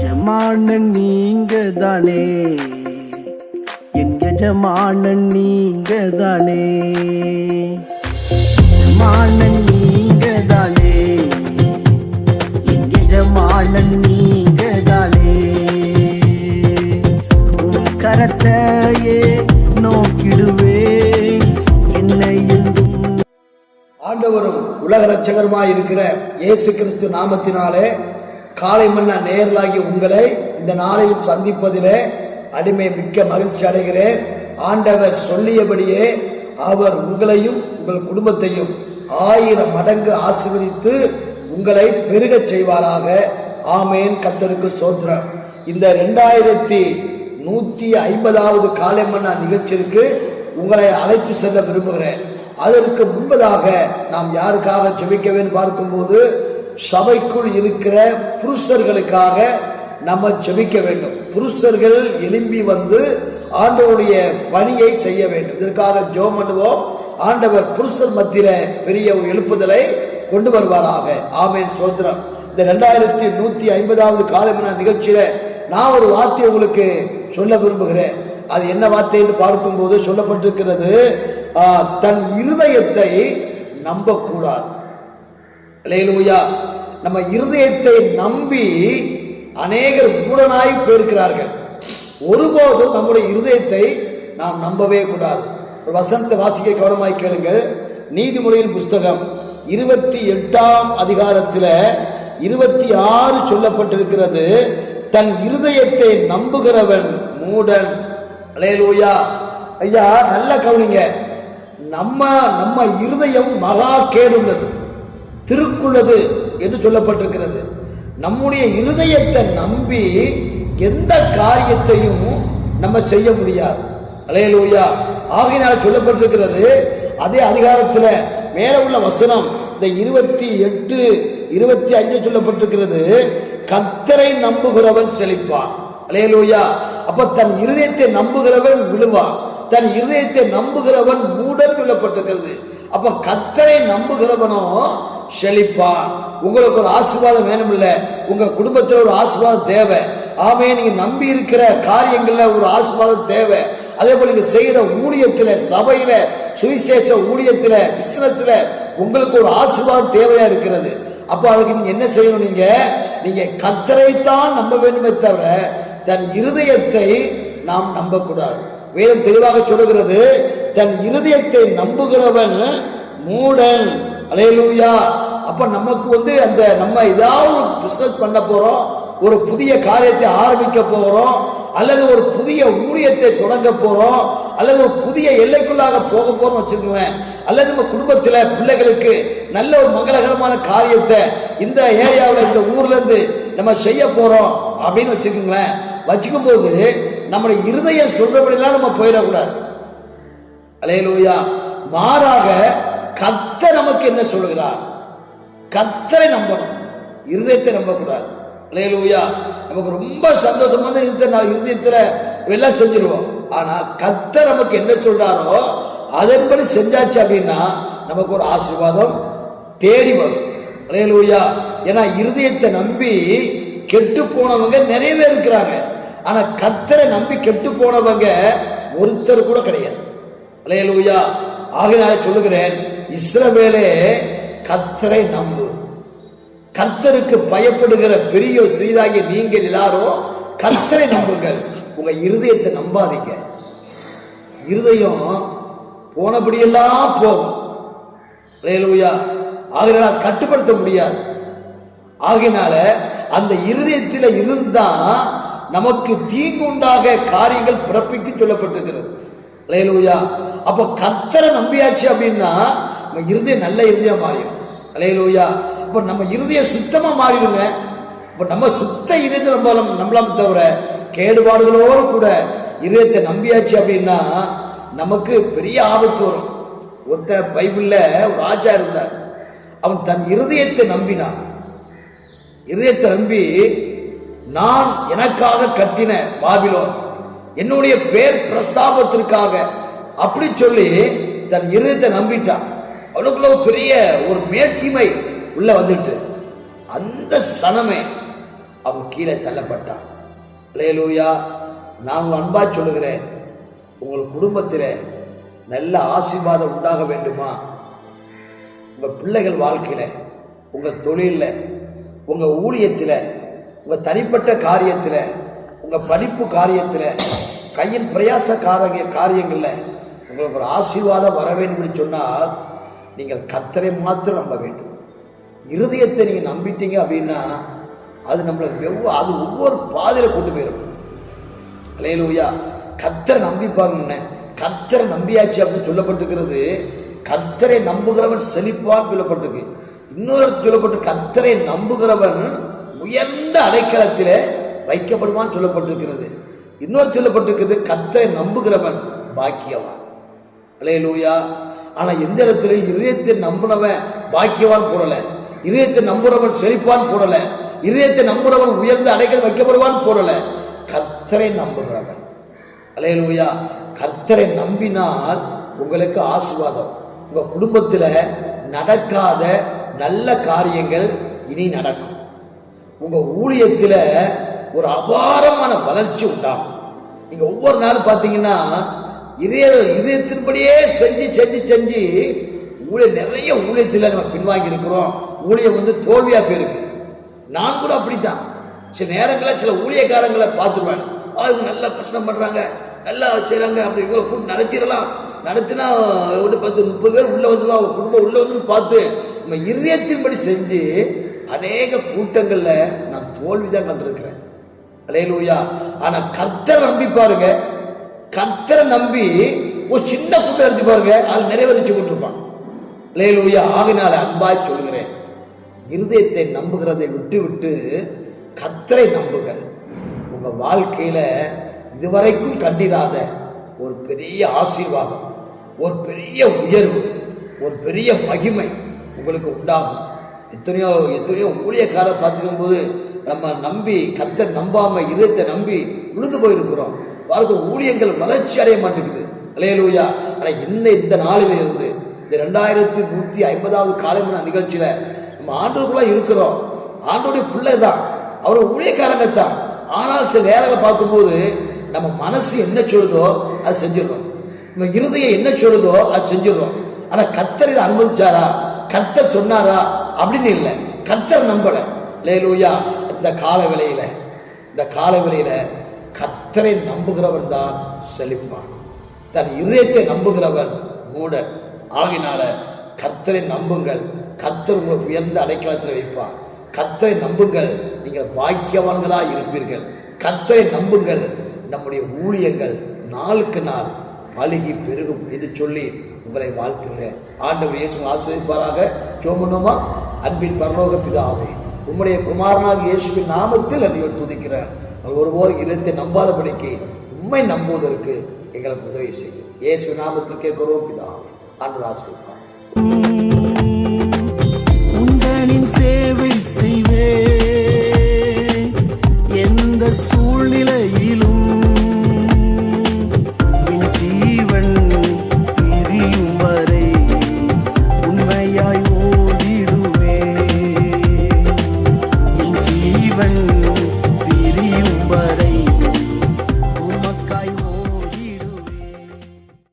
எஜமானன் நீங்க தானே என் எஜமானன் நீங்க தானே எஜமானன் நீங்க தானே என் எஜமானன் நீங்க தானே உன் கரத்தையே நோக்கிடுவேன். என்னை ஆண்டவரும் உலக ரட்சகருமாய் இருக்கிற இயேசு கிறிஸ்து நாமத்தினாலே காலை மன்னா நேரலாகி உங்களை இந்த நாளையும் சந்திப்பதிலே அடிமை மிக்க மகிழ்ச்சி அடைகிறேன். ஆண்டவர் சொல்லியபடியே அவர் உங்களையும் உங்கள் குடும்பத்தையும் ஆயிரம் மடங்கு ஆசீர்வதித்து உங்களை பெருகச் செய்வாராக. ஆமேன். கத்தருக்கு சோத்திரம். இந்த ரெண்டாயிரத்தி நூத்தி ஐம்பதாவது காலை மன்னா நிகழ்ச்சிக்கு உங்களை அழைத்து செல்ல விரும்புகிறேன். அதற்கு முன்பதாக நாம் யாருக்காக ஜபிக்கவேன்னு பார்க்கும்போது சபைக்குள் இருக்கிற புருஷர்களுக்காக நம்ம ஜெபிக்க வேண்டும். புருஷர்கள் எழும்பி வந்து ஆண்டவருடைய பணியை செய்ய வேண்டும். இதற்காக ஜோம் பண்ணுவோம். ஆண்டவர் புருஷர் மத்தியில பெரிய ஒரு எழுப்புதலை கொண்டு வருவாராக. ஆமேன். சோத்திரம். இந்த ரெண்டாயிரத்தி நூத்தி ஐம்பதாவது காலமன நிகழ்ச்சியில நான் ஒரு வார்த்தை உங்களுக்கு சொல்ல விரும்புகிறேன். அது என்ன வார்த்தை என்று பார்க்கும்போது சொல்லப்பட்டிருக்கிறது தன் இருதயத்தை நம்பக்கூடாது. அல்லேலூயா நம்ம இருதயத்தை நம்பி அநேகர் மூடனாய் போயிருக்கிறார்கள். ஒருபோதும் நம்முடைய இருதயத்தை நாம் நம்பவே கூடாது. ஒரு வசந்த வாசிக்க கவனமாய் கேளுங்கள். நீதிமொழியின் புஸ்தகம் இருபத்தி எட்டாம் அதிகாரத்தில் இருபத்தி ஆறு சொல்லப்பட்டிருக்கிறது. தன் இருதயத்தை நம்புகிறவன் மூடன். அலையலூயா. ஐயா நல்ல கவனிங்க. நம்ம நம்ம இருதயம் மகா கேடுள்ளது. திருக்குள்ளது என்று சொல்லப்பட்டிருக்கிறது. நம்முடைய இருதயத்தை நம்பி எந்த காரியத்தையும் நம்ம செய்ய முடியாது. அலையலூயா. ஆகையினால் சொல்லப்பட்டிருக்கிறது அதே அதிகாரத்தில் மேல உள்ள வசனம் இந்த இருபத்தி எட்டு இருபத்தி அஞ்சு சொல்லப்பட்டிருக்கிறது கத்தரை நம்புகிறவன் செழிப்பான். அலையலூயா. அப்ப தன் இருதயத்தை நம்புகிறவன் விழுவான். தன் இருதயத்தை நம்புகிறவன் மூடன் விழப்பட்டிருக்கிறது. அப்ப கத்தரை நம்புகிறவனோ செழிப்பான் உங்களுக்கு ஒரு ஆசீர்வாதம் வேணும் இல்ல உங்க குடும்பத்தில் ஒரு ஆசீர்வாதம் தேவை. ஆமே நீங்க நம்பி இருக்கிற காரியங்கள்ல ஒரு ஆசீர்வாதம் தேவை. அதே போல நீங்க செய்யற ஊழியத்துல சபையில சுவிசேஷ ஊழியத்துல பிசினஸ்ல உங்களுக்கு ஒரு ஆசீர்வாதம் தேவையா இருக்கிறது. அப்போ அதுக்கு நீங்க என்ன செய்யணும் நீங்க? நீங்க கத்தரைத்தான் நம்ப வேண்டுமே தவிர தன் இருதயத்தை நாம் நம்பக்கூடாது. வேதம் தெளிவாக சொல்லுகிறது தன் இருதயத்தை நம்புகிறவன் மூடன். அலையலூயா. அப்ப நமக்கு வந்து அந்த நம்ம ஏதாவது பிசினஸ் பண்ண போறோம் ஒரு புதிய காரியத்தை ஆரம்பிக்க போறோம் அல்லது ஒரு புதிய ஊழியத்தை தொடங்க போறோம் அல்லது ஒரு புதிய எல்லைக்குள்ளாக போக போறோம் வச்சுக்குவேன் அல்லது நம்ம குடும்பத்தில் பிள்ளைகளுக்கு நல்ல ஒரு மங்களகரமான காரியத்தை இந்த ஏரியாவில் இந்த ஊர்ல இருந்து நம்ம செய்ய போறோம் அப்படின்னு வச்சுக்கோங்களேன். வச்சுக்கும் போது நம்முடைய இருதயம் சொல்றபடிலாம் நம்ம போயிடக்கூடாது. அலையலூயா. மாறாக கத்த நமக்கு என்ன சொல்லுகிறார்? கத்தரை நம்பணும். இருதயத்தை நம்பக்கூடாது. இல்லையா நமக்கு ரொம்ப சந்தோஷமா தான் இருந்த நான் இருதயத்துல எல்லாம் செஞ்சிருவோம் ஆனா கத்த நமக்கு என்ன சொல்றாரோ அதன்படி செஞ்சாச்சு அப்படின்னா நமக்கு ஒரு ஆசீர்வாதம் தேடி வரும். இல்லையா ஏன்னா இருதயத்தை நம்பி கெட்டு போனவங்க நிறைய பேர் இருக்கிறாங்க. ஆனா கத்தரை நம்பி கெட்டு போனவங்க ஒருத்தர் கூட கிடையாது. இல்லையா ஆகினால சொல்லுகிறேன் இஸ்ரவேலே கத்தரை நம்பு. கத்தருக்கு பயப்படுகிற பெரிய ஸ்ரீராகிய நீங்கள் எல்லாரும் கத்தரை நம்புங்கள். உங்க இருதயத்தை நம்பாதீங்க. இருதயம் போனபடியெல்லாம் போகும். அலையலூயா ஆகினால கட்டுப்படுத்த முடியாது. ஆகினால அந்த இருதயத்தில் இருந்தா நமக்கு தீங்குண்டாக காரியங்கள் பிறப்பிக்கு சொல்லப்பட்டிருக்கிறது. அலையலூயா அப்ப கத்தரை நம்பியாச்சு அப்படின்னா நம்ம இருதயம் நல்ல இருதயம் மாறிடும். அலையலூயா. இப்போ நம்ம இருதயம் சுத்தமாக மாறிடுங்க. இப்போ நம்ம சுத்த இதயத்தை நம்பலாம் நம்மளாம் தவிர கேடுபாடுகளோடு கூட இதயத்தை நம்பியாச்சு அப்படின்னா நமக்கு பெரிய ஆபத்து வரும். ஒருத்த பைபிளில் ஒரு ராஜா இருந்தார். அவன் தன் இருதயத்தை நம்பினான். இருதயத்தை நம்பி நான் எனக்காக கட்டின பாபிலோன் என்னுடைய பேர் பிரஸ்தாபத்திற்காக அப்படி சொல்லி தன் இருதயத்தை நம்பிட்டான். அவனுக்குள்ள பெரிய ஒரு மேட்டிமை உள்ள வந்துட்டு அந்த சனமே அவன் கீழே தள்ளப்பட்டான். லேலூயா நான் அன்பா சொல்லுகிறேன் உங்கள் குடும்பத்தில் நல்ல ஆசீர்வாதம் உண்டாக வேண்டுமா? உங்கள் பிள்ளைகள் வாழ்க்கையில் உங்கள் தொழிலில் உங்கள் ஊழியத்தில் உங்கள் தனிப்பட்ட காரியத்தில் உங்கள் படிப்பு காரியத்தில் கையின் பிரயாச காரிய காரியங்களில் உங்களுக்கு ஒரு ஆசீர்வாதம் வர சொன்னால் நீங்கள் கத்தரை மாத்திரம் நம்ப வேண்டும். இருதயத்தை நீங்கள் நம்பிட்டீங்க அப்படின்னா அது நம்மளை எவ்வளோ அது ஒவ்வொரு பாதையில் கொண்டு போயிடும். அலையலூயா கத்தரை நம்பி பாருங்க கத்தரை நம்பியாச்சு அப்படின்னு சொல்லப்பட்டிருக்கிறது. கத்தரை நம்புகிறவன் செழிப்பான் சொல்லப்பட்டிருக்கு. இன்னொரு சொல்லப்பட்டு கத்தரை நம்புகிறவன் உயர்ந்த அடைக்கலத்தில் வைக்கப்படுவான் சொல்லப்பட்டிருக்கிறது. இன்னொரு சொல்லப்பட்டிருக்கிறது கத்தரை நம்புகிறவன் பாக்கியவான். அலையலூயா ஆனால் எந்த இடத்துல இதயத்தை நம்பினவன் பாக்கியவான் போடலை இதயத்தை நம்புறவன் செழிப்பான் போடலை இதயத்தை நம்புறவன் உயர்ந்த அடைகள் வைக்கப்படுவான் போடலை கத்தரை நம்புகிறவன் அலையலூயா. கர்த்தரை நம்பினால் உங்களுக்கு ஆசீர்வாதம். உங்கள் குடும்பத்தில் நடக்காத நல்ல காரியங்கள் இனி நடக்கும். உங்கள் ஊழியத்தில் ஒரு அபாரமான வளர்ச்சி உண்டாகும். நீங்கள் ஒவ்வொரு நாளும் பார்த்தீங்கன்னா இதய இதயத்தின்படியே செஞ்சு செஞ்சு செஞ்சு ஊழிய நிறைய ஊழியத்தில் நம்ம பின்வாங்கி இருக்கிறோம் ஊழியம் வந்து தோல்வியாக போயிருக்கு. நான் கூட அப்படித்தான். சில நேரங்களில் சில ஊழியக்காரங்களை பார்த்துருவேன். அவங்க நல்லா பிரச்சனை பண்ணுறாங்க நல்லா செய்கிறாங்க அப்படி இவ்வளோ கூட்டு நடத்திடலாம். நடத்தினா ஒரு பத்து முப்பது பேர் உள்ளே வந்துடும் அவங்க குடும்பம் உள்ளே வந்து பார்த்து நம்ம இருதயத்தின்படி செஞ்சு அநேக கூட்டங்களில் நான் தோல்வி தான் கண்டிருக்கிறேன். அலையலூயா. ஆனால் கர்த்தரை நம்பி பாருங்கள் கத்தரை நம்பி ஒரு சின்ன கூட்டம் எடுத்து பாருங்க. அது நிறைவேறிச்சு கொண்டிருப்பான் அலையலூயா ஆகினால அன்பாய் சொல்கிறேன் இருதயத்தை நம்புகிறதை விட்டு விட்டு கத்தரை நம்புங்கள் உங்க வாழ்க்கையில இதுவரைக்கும் கண்டிராத ஒரு பெரிய ஆசீர்வாதம் ஒரு பெரிய உயர்வு ஒரு பெரிய மகிமை உங்களுக்கு உண்டாகும். எத்தனையோ எத்தனையோ ஊழியக்காரர் பார்த்துக்கும் போது நம்ம நம்பி கத்தர் நம்பாம இதயத்தை நம்பி விழுந்து போயிருக்கிறோம். பாருங்க ஊழியங்கள் வளர்ச்சி அடைய மாட்டேங்குது. அலையலூயா. ஆனால் இன்ன இந்த நாளில் இருந்து இந்த ரெண்டாயிரத்தி நூற்றி ஐம்பதாவது காலமன நிகழ்ச்சியில் நம்ம ஆண்டோருக்குள்ளே இருக்கிறோம். ஆண்டோடைய பிள்ளை தான் அவர் ஊழியக்காரங்க தான். ஆனால் சில நேரங்களை பார்க்கும்போது நம்ம மனசு என்ன சொல்லுதோ அதை செஞ்சிடறோம். நம்ம இருதயம் என்ன சொல்லுதோ அது செஞ்சிடறோம். ஆனால் கத்தர் இதை அனுமதிச்சாரா? கத்தர் சொன்னாரா? அப்படின்னு இல்லை. கத்தர் நம்பலை. லேலூயா இந்த கால விலையில் இந்த கால விலையில் கத்தரை நம்புகிறவன் தான் செழிப்பான். தன் இதயத்தை நம்புகிறவன் மூடன். ஆகினால கர்த்தரை நம்புங்கள். கர்த்தர் உங்களை உயர்ந்த அடைக்கலத்தில் வைப்பார். கர்த்தரை நம்புங்கள். நீங்கள் பாக்கியவான்களாக இருப்பீர்கள். கர்த்தரை நம்புங்கள். நம்முடைய ஊழியங்கள் நாளுக்கு நாள் பழுகி பெருகும் என்று சொல்லி உங்களை வாழ்த்துகிறேன். ஆண்டவர் இயேசு ஆசிரியப்பாராக சோமனோமா அன்பின் பரலோக பிதாவே உம்முடைய குமாரனாக இயேசுவின் நாமத்தில் அன்றைய துதிக்கிறேன். அவர் ஒருபோது இருத்தை நம்பாதபடிக்கு உண்மை நம்புவதற்கு எங்களுக்கு உதவி செய்யும். இயேசு நாமத்தில் கேட்கிறோம் பிதாவே. அன்று சேவை செய்வே எந்த சூழ்நிலையிலும்